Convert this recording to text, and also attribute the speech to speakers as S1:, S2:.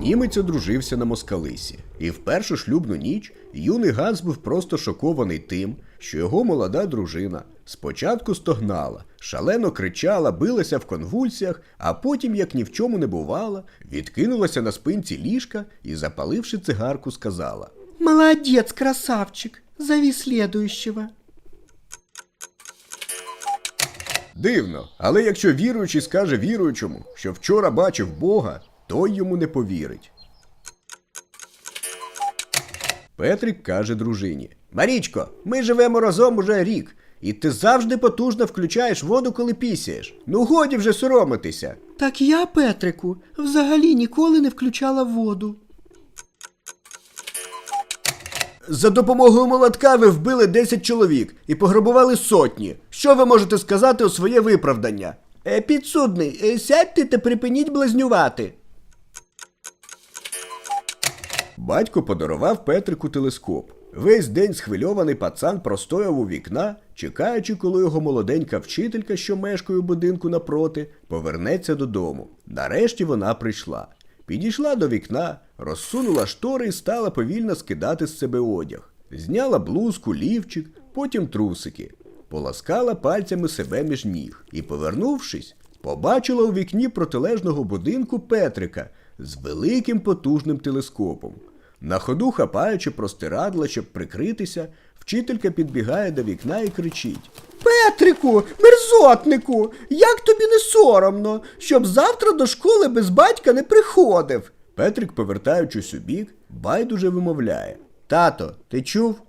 S1: Німець одружився на москалисі, і в першу шлюбну ніч юний Ганс був просто шокований тим, що його молода дружина спочатку стогнала, шалено кричала, билася в конвульсіях, а потім, як ні в чому не бувало, відкинулася на спинці ліжка і, запаливши цигарку, сказала:
S2: Молодец, красавчик. Зови следующего.
S1: Дивно, але якщо віруючий скаже віруючому, що вчора бачив Бога, той йому не повірить. Петрик каже дружині: Марічко, ми живемо разом уже рік, і ти завжди потужно включаєш воду, коли пісяєш. Ну годі вже соромитися.
S2: Так я, Петрику, взагалі ніколи не включала воду.
S1: За допомогою молотка ви вбили 10 чоловік і пограбували сотні. Що ви можете сказати у своє виправдання? Е, підсудний, е, сядьте та припиніть блазнювати. Батько подарував Петрику телескоп. Весь день схвильований пацан простояв у вікна, чекаючи, коли його молоденька вчителька, що мешкає у будинку напроти, повернеться додому. Нарешті вона прийшла. Підійшла до вікна, розсунула штори і стала повільно скидати з себе одяг. Зняла блузку, лівчик, потім трусики, поласкала пальцями себе між ніг і, повернувшись, побачила у вікні протилежного будинку Петрика з великим потужним телескопом. На ходу хапаючи простирадла, щоб прикритися, вчителька підбігає до вікна і кричить:
S2: Петрику, мерзотнику, як тобі не соромно, щоб завтра до школи без батька не приходив.
S1: Петрик, повертаючись у бік, байдуже вимовляє: Тато, ти чув?